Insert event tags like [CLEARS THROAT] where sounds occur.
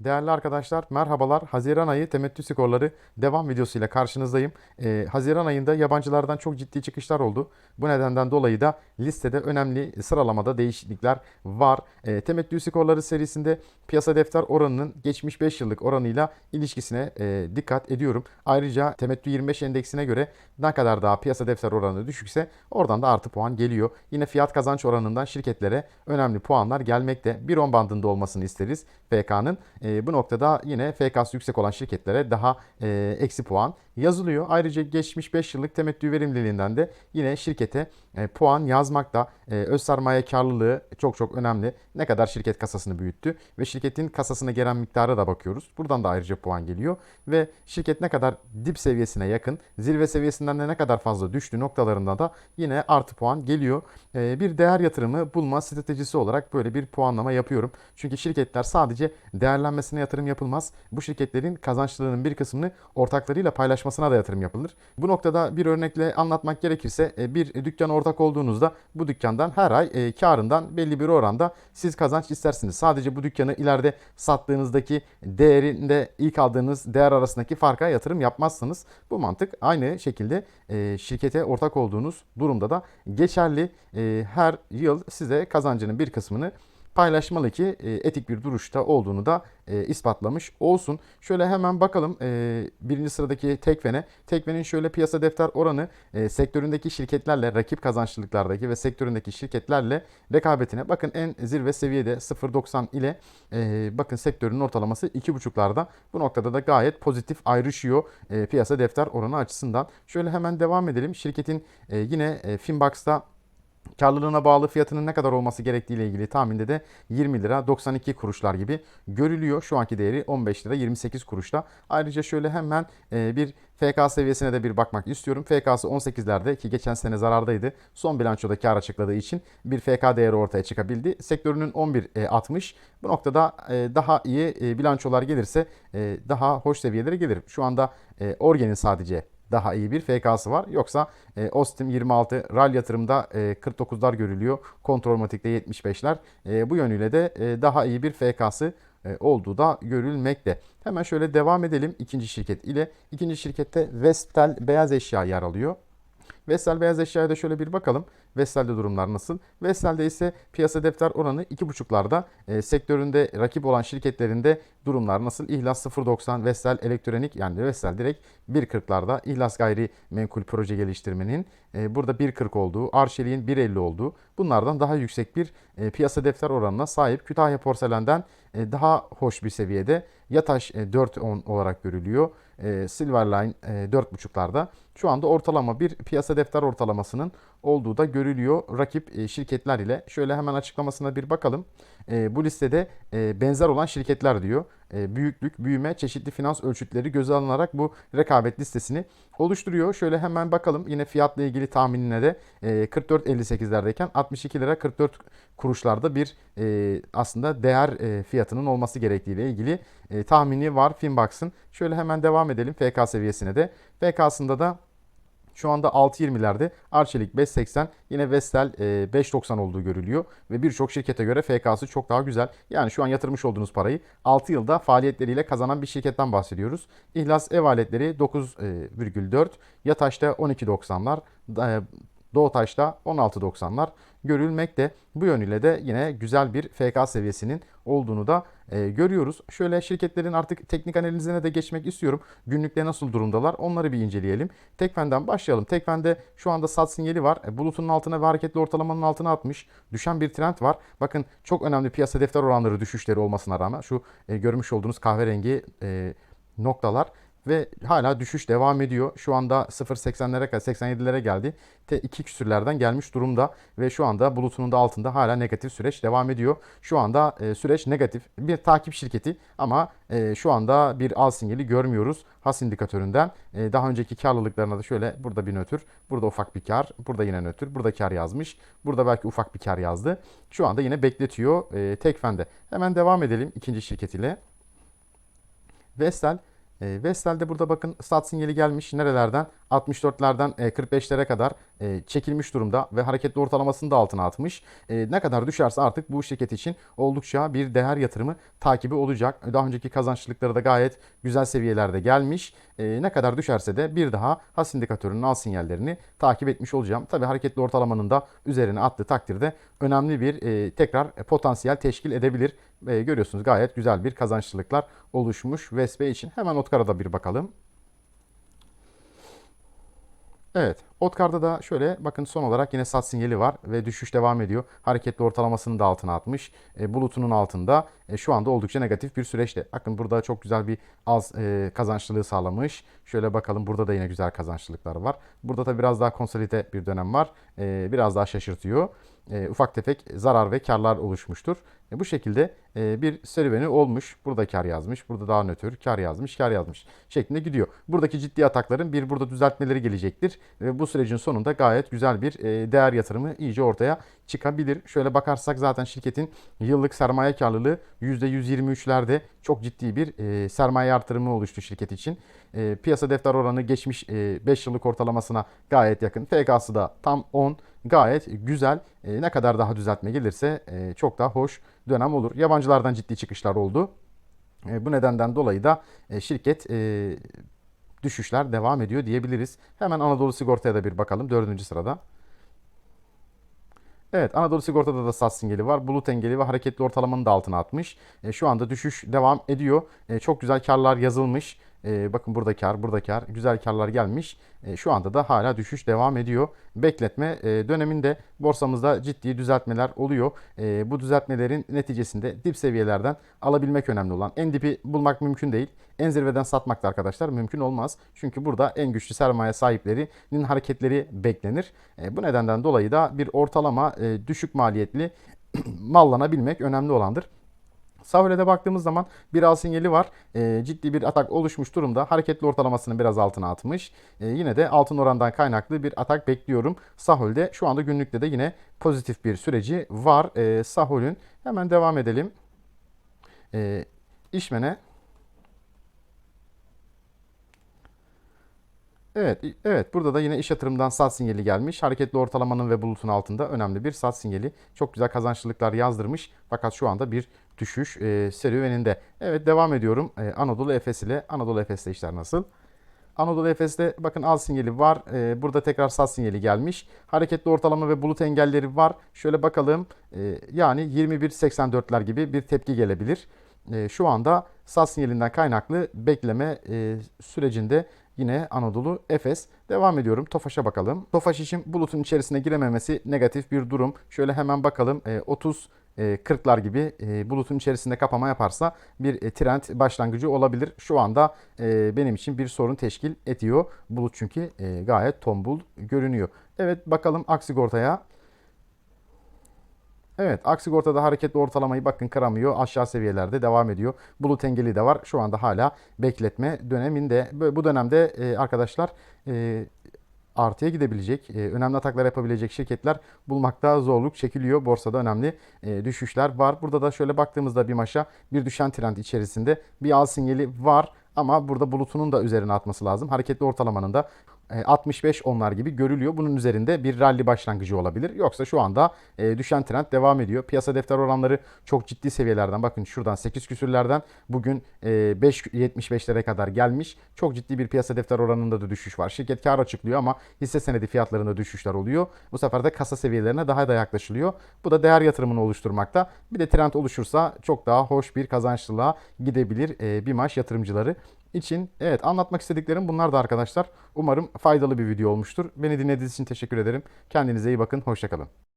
Değerli arkadaşlar merhabalar. Haziran ayı temettü skorları devam videosuyla karşınızdayım. Ee, Haziran ayında yabancılardan çok ciddi çıkışlar oldu. Bu nedenden dolayı da listede önemli sıralamada değişiklikler var. Ee, temettü skorları serisinde piyasa defter oranının geçmiş 5 yıllık oranıyla ilişkisine e, dikkat ediyorum. Ayrıca temettü 25 endeksine göre ne kadar daha piyasa defter oranı düşükse oradan da artı puan geliyor. Yine fiyat kazanç oranından şirketlere önemli puanlar gelmekte. 1.10 bandında olmasını isteriz FK'nın. E, bu noktada yine FK'sı yüksek olan şirketlere daha e, eksi puan yazılıyor. Ayrıca geçmiş 5 yıllık temettü verimliliğinden de yine şirkete e, puan yazmakta. E, öz sermaye karlılığı çok çok önemli. Ne kadar şirket kasasını büyüttü ve şirketin kasasına gelen miktara da bakıyoruz. Buradan da ayrıca puan geliyor ve şirket ne kadar dip seviyesine yakın, zirve seviyesinden de ne kadar fazla düştü noktalarında da yine artı puan geliyor. E, bir değer yatırımı bulma stratejisi olarak böyle bir puanlama yapıyorum. Çünkü şirketler sadece değerlenmesine yatırım yapılmaz. Bu şirketlerin kazançlarının bir kısmını ortaklarıyla paylaşmasına da yatırım yapılır. Bu noktada bir örnekle anlatmak gerekirse e, bir dükkana ortak olduğunuzda bu dükkandan her ay e, karından belli bir oranda siz kazanç istersiniz. Sadece bu dükkanı ileride sattığınızdaki değerinde ilk aldığınız değer arasındaki farka yatırım yapmazsınız. Bu mantık aynı şekilde e, şirkete ortak olduğunuz durumda da geçerli. Her yıl size kazancının bir kısmını paylaşmalı ki e, etik bir duruşta olduğunu da e, ispatlamış olsun. Şöyle hemen bakalım e, birinci sıradaki Tekfen'e. Tekfen'in şöyle piyasa defter oranı sektöründeki şirketlerle rakip kazançlılıklardaki ve sektöründeki şirketlerle rekabetine. Bakın en zirve seviyede 0.90 ile bakın sektörün ortalaması 2.5'larda. Bu noktada da gayet pozitif ayrışıyor piyasa defter oranı açısından. Şöyle hemen devam edelim. Şirketin yine Finbox'ta Karlılığına bağlı fiyatının ne kadar olması gerektiği ile ilgili tahminde de 20 lira 92 kuruşlar gibi görülüyor. Şu anki değeri 15 lira 28 kuruşta. Ayrıca şöyle hemen e, bir FK seviyesine de bir bakmak istiyorum. FK'sı 18'lerde ki geçen sene zarardaydı. Son bilançoda kar açıkladığı için bir FK değeri ortaya çıkabildi. Sektörünün 11.60. Bu noktada e, daha iyi e, bilançolar gelirse daha hoş seviyelere gelir. Şu anda Orgen'in sadece daha iyi bir FK'sı var. Yoksa e, Ostim 26 RAL yatırımda e, 49'lar görülüyor. Kontrolmatik'te 75'ler. E, bu yönüyle de e, daha iyi bir FK'sı e, olduğu da görülmekte. Hemen şöyle devam edelim ikinci şirket ile. İkinci şirkette Vestel beyaz eşya yer alıyor. Vestel beyaz eşyaya da şöyle bir bakalım. Vestel'de durumlar nasıl? Vestel'de ise piyasa defter oranı 2.5'larda. E, sektöründe rakip olan şirketlerinde durumlar nasıl? İhlas 0.90, Vestel elektronik yani Vestel direkt 1.40'larda. İhlas gayri menkul proje geliştirmenin e, burada 1.40 olduğu, Arçelik'in 1.50 olduğu bunlardan daha yüksek bir e, piyasa defter oranına sahip. Kütahya Porselen'den e, daha hoş bir seviyede. Yataş e, 4.10 olarak görülüyor. E, Silverline e, 4.5'larda. Şu anda ortalama bir piyasa defter ortalamasının olduğu da görülüyor rakip e, şirketler ile. Şöyle hemen açıklamasına bir bakalım. E, bu listede e, benzer olan şirketler diyor. Büyüklük, büyüme, çeşitli finans ölçütleri göze alınarak bu rekabet listesini oluşturuyor. Şöyle hemen bakalım yine fiyatla ilgili tahminine de 44.58'lerdeyken 62 lira 44 kuruşlarda bir aslında değer fiyatının olması gerektiği ile ilgili tahmini var Finbox'ın. Şöyle hemen devam edelim FK seviyesine de. FK'sında da şu anda 6.20'lerde Arçelik 5.80 yine Vestel 5.90 e, olduğu görülüyor. Ve birçok şirkete göre FK'sı çok daha güzel. Yani şu an yatırmış olduğunuz parayı 6 yılda faaliyetleriyle kazanan bir şirketten bahsediyoruz. İhlas ev aletleri 9,4 Yataş'ta 12.90'lar Doğutaş'ta 16.90'lar görülmekte. Bu yönüyle de yine güzel bir FK seviyesinin olduğunu da e, görüyoruz. Şöyle şirketlerin artık teknik analizine de geçmek istiyorum. Günlükte nasıl durumdalar onları bir inceleyelim. Tekfen'den başlayalım. Tekfen'de şu anda sat sinyali var. E, bulutunun altına ve hareketli ortalamanın altına atmış. Düşen bir trend var. Bakın çok önemli piyasa defter oranları düşüşleri olmasına rağmen şu e, görmüş olduğunuz kahverengi e, noktalar ve hala düşüş devam ediyor. Şu anda 0.80'lere 87'lere geldi. T2 küsürlerden gelmiş durumda ve şu anda bulutunun da altında hala negatif süreç devam ediyor. Şu anda e, süreç negatif. Bir takip şirketi ama e, şu anda bir al sinyali görmüyoruz has indikatöründen. E, daha önceki karlılıklarına da şöyle burada bir nötr, burada ufak bir kar, burada yine nötr, burada kar yazmış. Burada belki ufak bir kar yazdı. Şu anda yine bekletiyor e, Tekfen'de. Hemen devam edelim ikinci şirket ile. Vestel Vestel'de burada bakın stat sinyali gelmiş nerelerden? 64'lerden 45'lere kadar e, çekilmiş durumda ve hareketli ortalamasını da altına atmış. E, ne kadar düşerse artık bu şirket için oldukça bir değer yatırımı takibi olacak. Daha önceki kazançlılıkları da gayet güzel seviyelerde gelmiş. E, ne kadar düşerse de bir daha has indikatörünün al sinyallerini takip etmiş olacağım. Tabi hareketli ortalamanın da üzerine attığı takdirde önemli bir e, tekrar potansiyel teşkil edebilir. E, görüyorsunuz gayet güzel bir kazançlılıklar oluşmuş Vespe için. Hemen Otkar'a bir bakalım. Evet. Otkar'da da şöyle bakın son olarak yine sat sinyali var ve düşüş devam ediyor. Hareketli ortalamasını da altına atmış. E, bulutunun altında e, şu anda oldukça negatif bir süreçte. Bakın burada çok güzel bir az e, kazançlılığı sağlamış. Şöyle bakalım burada da yine güzel kazançlılıklar var. Burada da biraz daha konsolide bir dönem var. E, biraz daha şaşırtıyor. E, ufak tefek zarar ve karlar oluşmuştur. E, bu şekilde e, bir serüveni olmuş. Burada kar yazmış. Burada daha nötr kar yazmış. Kar yazmış. Şeklinde gidiyor. Buradaki ciddi atakların bir burada düzeltmeleri gelecektir. Ve bu sürecin sonunda gayet güzel bir e, değer yatırımı iyice ortaya çıkabilir. Şöyle bakarsak zaten şirketin yıllık sermaye karlılığı %123'lerde çok ciddi bir e, sermaye artırımı oluştu şirket için. E, piyasa defter oranı geçmiş e, 5 yıllık ortalamasına gayet yakın. FK'sı da tam 10 gayet güzel. Ne kadar daha düzeltme gelirse çok daha hoş dönem olur. Yabancılardan ciddi çıkışlar oldu. Bu nedenden dolayı da şirket düşüşler devam ediyor diyebiliriz. Hemen Anadolu Sigorta'ya da bir bakalım. Dördüncü sırada. Evet Anadolu Sigorta'da da sat sinyali var. Bulut engeli ve hareketli ortalamanın da altına atmış. E, şu anda düşüş devam ediyor. E, çok güzel karlar yazılmış. E, bakın burada kar, burada kar. Güzel karlar gelmiş. E, şu anda da hala düşüş devam ediyor. Bekletme e, döneminde borsamızda ciddi düzeltmeler oluyor. E, bu düzeltmelerin neticesinde dip seviyelerden alabilmek önemli olan. En dipi bulmak mümkün değil. En zirveden satmak da arkadaşlar mümkün olmaz. Çünkü burada en güçlü sermaye sahiplerinin hareketleri beklenir. E, bu nedenden dolayı da bir ortalama e, düşük maliyetli [CLEARS THROAT] mallanabilmek önemli olandır. Sahurede baktığımız zaman bir al sinyali var. E, ciddi bir atak oluşmuş durumda. Hareketli ortalamasını biraz altına atmış. E, yine de altın orandan kaynaklı bir atak bekliyorum. Sahul'de şu anda günlükte de yine pozitif bir süreci var. E, Sahul'ün hemen devam edelim. E, işmene Evet, evet burada da yine iş yatırımdan sat sinyali gelmiş. Hareketli ortalamanın ve bulutun altında önemli bir sat sinyali. Çok güzel kazançlılıklar yazdırmış. Fakat şu anda bir düşüş e, serüveninde. Evet devam ediyorum. E, Anadolu Efes ile Anadolu Efes'te işler nasıl? Anadolu Efes'te bakın al sinyali var. E, burada tekrar sat sinyali gelmiş. Hareketli ortalama ve bulut engelleri var. Şöyle bakalım. E, yani 21.84'ler gibi bir tepki gelebilir. E, şu anda sat sinyalinden kaynaklı bekleme e, sürecinde Yine Anadolu Efes. Devam ediyorum. Tofaş'a bakalım. Tofaş için bulutun içerisine girememesi negatif bir durum. Şöyle hemen bakalım. E, 30 40'lar e, gibi e, bulutun içerisinde kapama yaparsa bir e, trend başlangıcı olabilir. Şu anda benim için bir sorun teşkil ediyor. Bulut çünkü gayet tombul görünüyor. Evet bakalım Aksigorta'ya. Evet Aksigorta'da hareketli ortalamayı bakın kıramıyor. Aşağı seviyelerde devam ediyor. Bulut engeli de var. Şu anda hala bekletme döneminde. Bu dönemde e, arkadaşlar e, artıya gidebilecek, e, önemli ataklar yapabilecek şirketler bulmakta zorluk çekiliyor. Borsada önemli düşüşler var. Burada da şöyle baktığımızda bir maşa bir düşen trend içerisinde bir al sinyali var. Ama burada bulutunun da üzerine atması lazım. Hareketli ortalamanın da 65 e, onlar gibi görülüyor. Bunun üzerinde bir rally başlangıcı olabilir. Yoksa şu anda e, düşen trend devam ediyor. Piyasa defter oranları çok ciddi seviyelerden. Bakın şuradan 8 küsürlerden bugün 5.75'lere e, kadar gelmiş. Çok ciddi bir piyasa defter oranında da düşüş var. Şirket kar açıklıyor ama hisse senedi fiyatlarında düşüşler oluyor. Bu sefer de kasa seviyelerine daha da yaklaşılıyor. Bu da değer yatırımını oluşturmakta. Bir de trend oluşursa çok daha hoş bir kazançlılığa gidebilir bir maç yatırımcıları için evet anlatmak istediklerim bunlar da arkadaşlar. Umarım faydalı bir video olmuştur. Beni dinlediğiniz için teşekkür ederim. Kendinize iyi bakın. Hoşçakalın.